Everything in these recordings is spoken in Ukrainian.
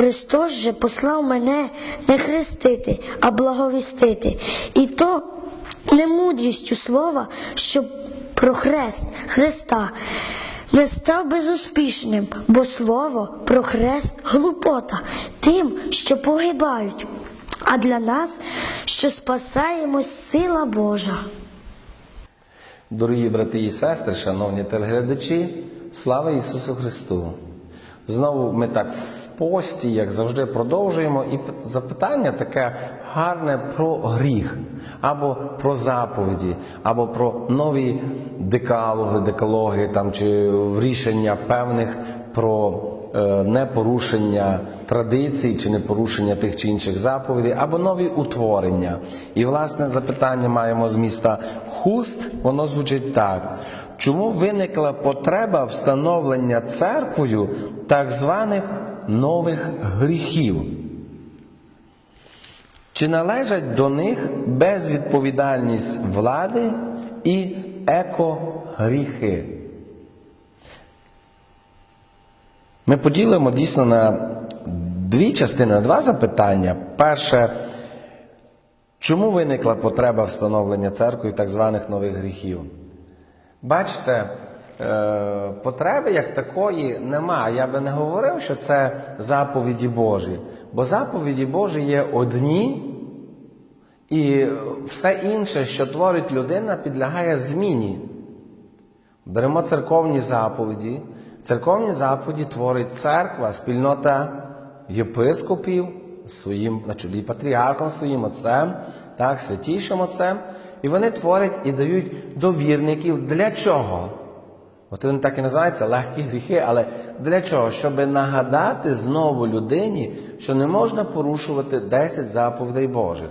Христос же послав мене не хрестити, а благовістити. І то не мудрістю слова, щоб про хрест Христа не став безуспішним, бо слово про хрест глупота тим, що погибають, а для нас, що спасаємось, сила Божа. Дорогі брати і сестри, шановні телеглядачі, слава Ісусу Христу! Знову ми так пості, як завжди, продовжуємо. І запитання таке гарне про гріх, або про заповіді, або про нові декалоги, декалоги там, чи рішення певних про е, непорушення традицій чи непорушення тих чи інших заповідей, або нові утворення. І власне запитання маємо з міста Хуст, воно звучить так. Чому виникла потреба встановлення церквою так званих нових гріхів? Чи належать до них безвідповідальність влади і екогріхи? Ми поділимо дійсно на дві частини, на два запитання. Перше, чому виникла потреба встановлення церкви так званих нових гріхів? Бачите, потреби як такої нема. Я би не говорив, що це заповіді Божі. Бо заповіді Божі є одні, і все інше, що творить людина, підлягає зміні. Беремо церковні заповіді. Церковні заповіді творить церква, спільнота єпископів своїм на чолі патріархом, своїм отцем, так, святішим отцем. І вони творять і дають довірників для чого? От він так і називається легкі гріхи, але для чого? Щоб нагадати знову людині, що не можна порушувати 10 заповідей Божих.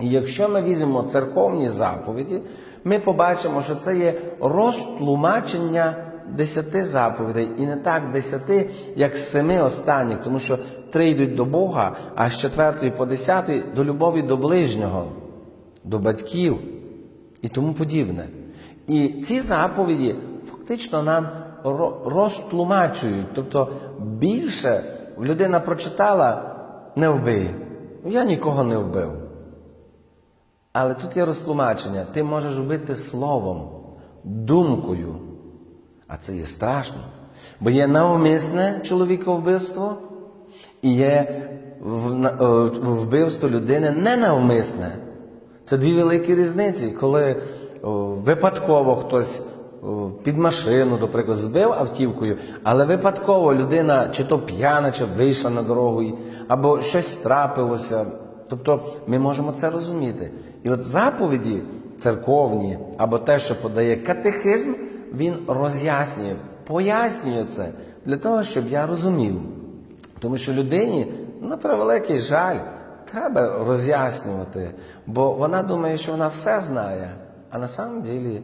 І якщо ми візьмемо церковні заповіді, ми побачимо, що це є розтлумачення десяти заповідей, і не так десяти, як семи останніх, тому що три йдуть до Бога, а з четвертої по десятої до любові до ближнього, до батьків і тому подібне. І ці заповіді фактично нам розтлумачують. Тобто більше людина прочитала не вбий. Я нікого не вбив. Але тут є розтлумачення. Ти можеш вбити словом, думкою. А це є страшно. Бо є навмисне чоловіковбивство і є е, вбивство людини ненавмисне. Це дві великі різниці, коли випадково хтось під машину, до прикладу, збив автівкою, але випадково людина чи то п'яна, чи вийшла на дорогу, або щось трапилося. Тобто ми можемо це розуміти. І от заповіді церковні, або те, що подає катехизм, він роз'яснює, пояснює це для того, щоб я розумів. Тому що людині, на превеликий жаль, треба роз'яснювати, бо вона думає, що вона все знає, а на самом ділі,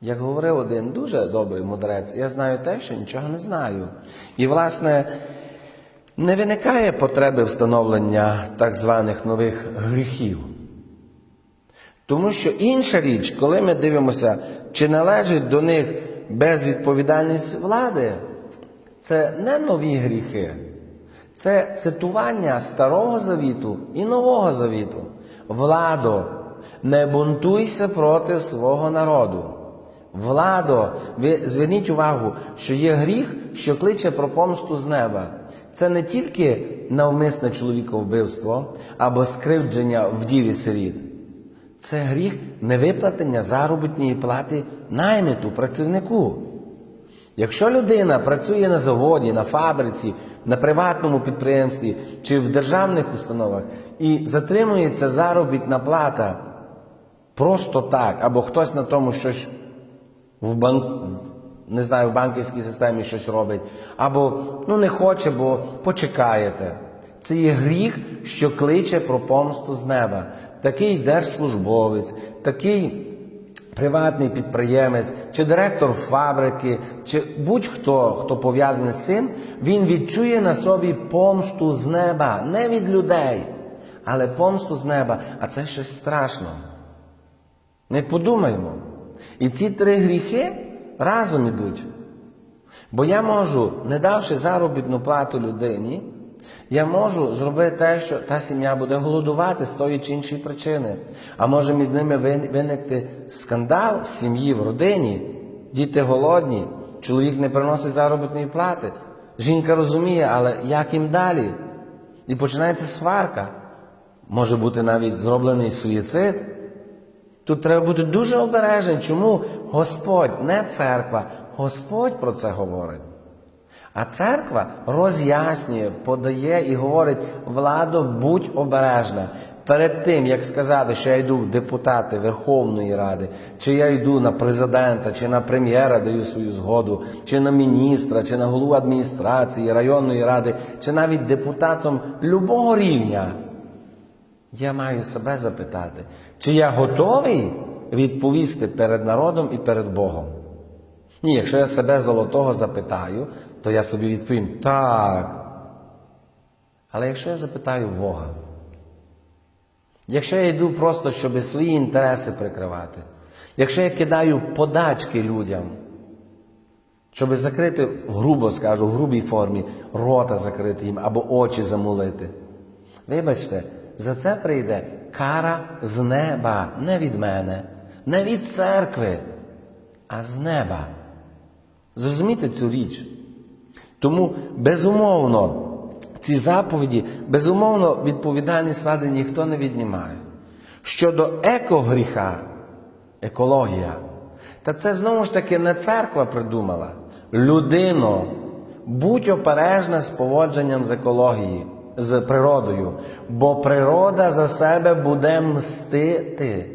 як говорив один дуже добрий мудрець, я знаю те, що нічого не знаю. І, власне, не виникає потреби встановлення так званих нових гріхів. Тому що інша річ, коли ми дивимося, чи належить до них безвідповідальність влади, це не нові гріхи, це цитування Старого Завіту і Нового Завіту. Владо, не бунтуйся проти свого народу. Владо, ви зверніть увагу, що є гріх, що кличе про помсту з неба. Це не тільки навмисне чоловіковбивство або скривдження вдіві сиріт. Це гріх невиплатення заробітної плати наймиту працівнику. Якщо людина працює на заводі, на фабриці, на приватному підприємстві чи в державних установах і затримується заробітна плата просто так, або хтось на тому щось в банк, не знаю, в банківській системі щось робить, або ну не хоче, бо почекаєте. Це є гріх, що кличе про помсту з неба. Такий держслужбовець, такий приватний підприємець, чи директор фабрики, чи будь-хто, хто пов'язаний з цим, він відчує на собі помсту з неба, не від людей, але помсту з неба. А це щось страшно. Ми подумаємо. І ці три гріхи разом ідуть. Бо я можу, не давши заробітну плату людині, Я можу зробити те, що та сім'я буде голодувати з тої чи іншої причини. А може між ними виникти скандал в сім'ї, в родині, діти голодні, чоловік не приносить заробітної плати. Жінка розуміє, але як їм далі? І починається сварка. Може бути навіть зроблений суїцид. Тут треба бути дуже обережним. Чому Господь, не церква, Господь про це говорить. А церква роз'яснює, подає і говорить: владо, будь обережна. Перед тим, як сказати, що я йду в депутати Верховної Ради, чи я йду на президента, чи на прем'єра даю свою згоду, чи на міністра, чи на голову адміністрації, районної ради, чи навіть депутатом любого рівня, я маю себе запитати, чи я готовий відповісти перед народом і перед Богом. Ні, якщо я себе золотого запитаю, то я собі відповім так. Але якщо я запитаю Бога, якщо я йду просто, щоб свої інтереси прикривати, якщо я кидаю подачки людям, щоб закрити, грубо скажу, в грубій формі, рота закрити їм або очі замулити, вибачте, за це прийде кара з неба, не від мене, не від церкви, а з неба. Зрозумійте цю річ. Тому, безумовно, ці заповіді, безумовно, відповідальність влади ніхто не віднімає. Щодо екогріха, екологія, та це знову ж таки не церква придумала. Людино, будь обережна з поводженням з екологією, з природою, бо природа за себе буде мстити.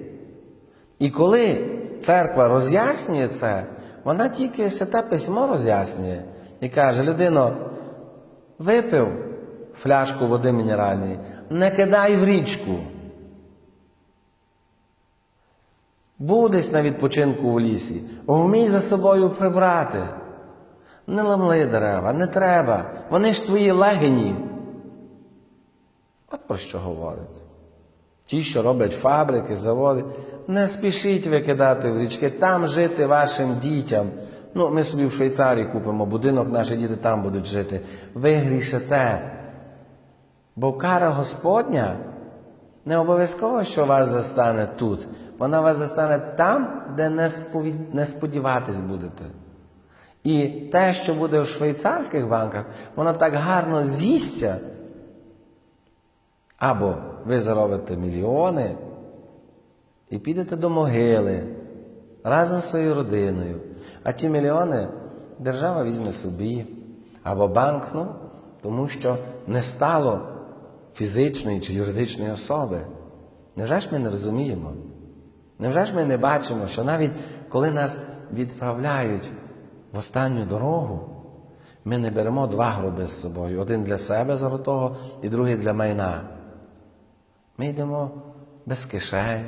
І коли церква роз'яснює це, вона тільки святе письмо роз'яснює і каже: людино, випив фляжку води мінеральної, не кидай в річку. Був десь на відпочинку у лісі, вмій за собою прибрати. Не ламли дерева, не треба. Вони ж твої легені. От про що говориться. Ті, що роблять фабрики, заводи, не спішіть викидати в річки, там жити вашим дітям. Ну, ми собі в Швейцарії купимо будинок, наші діти там будуть жити. Ви грішите. Бо кара Господня не обов'язково, що вас застане тут. Вона вас застане там, де не, сподіватись будете. І те, що буде в швейцарських банках, воно так гарно з'їсться. Або ви заробите мільйони і підете до могили разом з своєю родиною. А ті мільйони держава візьме собі, або банк, ну, тому що не стало фізичної чи юридичної особи. Невже ж ми не розуміємо? Невже ж ми не бачимо, що навіть коли нас відправляють в останню дорогу, ми не беремо два гроби з собою: один для себе золотого і другий для майна. Ми йдемо без кишень,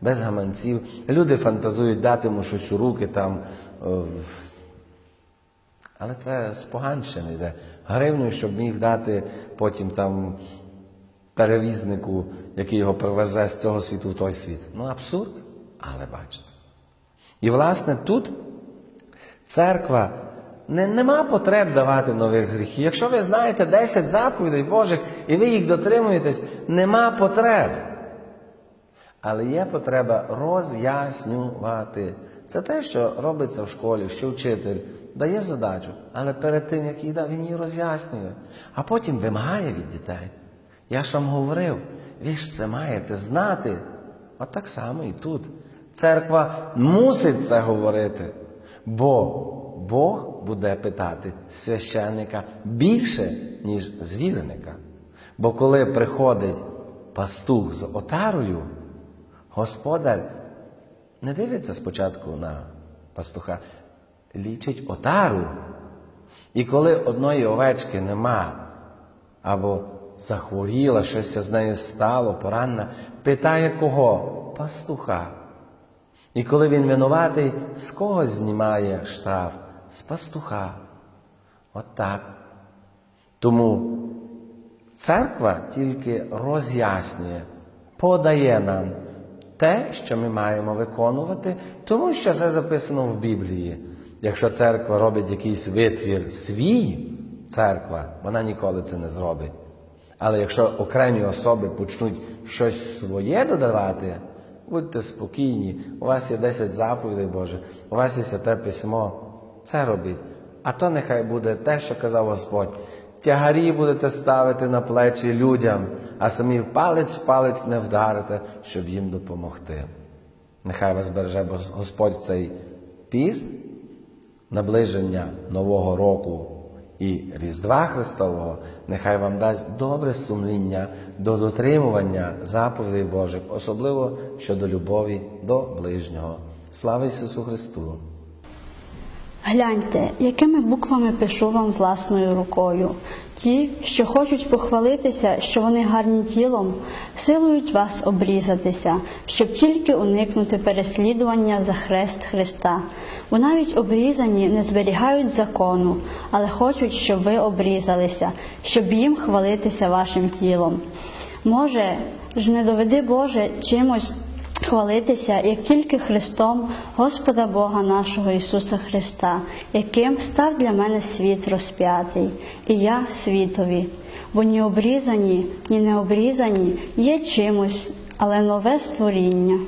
без гаманців. Люди фантазують дати йому щось у руки там. е, Але це з поганщини йде. Гривню, щоб міг дати потім там перевізнику, який його привезе з цього світу в той світ. Ну, абсурд, але бачите. І, власне, тут церква не, нема потреб давати нових гріхів. Якщо ви знаєте 10 заповідей Божих і ви їх дотримуєтесь, нема потреб. Але є потреба роз'яснювати. Це те, що робиться в школі, що вчитель дає задачу, але перед тим, як її дав, він її роз'яснює, а потім вимагає від дітей. Я ж вам говорив, ви ж це маєте знати. От так само і тут. Церква мусить це говорити, бо Бог буде питати священника більше, ніж звіреника. Бо коли приходить пастух з отарою, господар не дивиться спочатку на пастуха, лічить отару. І коли одної овечки нема, або захворіла, щось з нею стало, поранена, питає кого? Пастуха. І коли він винуватий, з кого знімає штраф? З пастуха. От так. Тому церква тільки роз'яснює, подає нам те, що ми маємо виконувати, тому що це записано в Біблії. Якщо церква робить якийсь витвір свій, церква, вона ніколи це не зробить. Але якщо окремі особи почнуть щось своє додавати, будьте спокійні, у вас є 10 заповідей Боже, у вас є святе письмо, це робіть. А то нехай буде те, що казав Господь. Тягарі будете ставити на плечі людям, а самі палець в палець не вдарите, щоб їм допомогти. Нехай вас береже Господь цей піст, наближення Нового року і Різдва Христового, нехай вам дасть добре сумління до дотримування заповідей Божих, особливо щодо любові до ближнього. Слава Ісусу Христу! Гляньте, якими буквами пишу вам власною рукою. Ті, що хочуть похвалитися, що вони гарні тілом, силують вас обрізатися, щоб тільки уникнути переслідування за хрест Христа. Бо навіть обрізані не зберігають закону, але хочуть, щоб ви обрізалися, щоб їм хвалитися вашим тілом. Може ж не доведи Боже чимось хвалитися, як тільки Христом, Господа Бога нашого Ісуса Христа, яким став для мене світ розп'ятий, і я світові. Бо ні обрізані, ні необрізані є чимось, але нове створіння.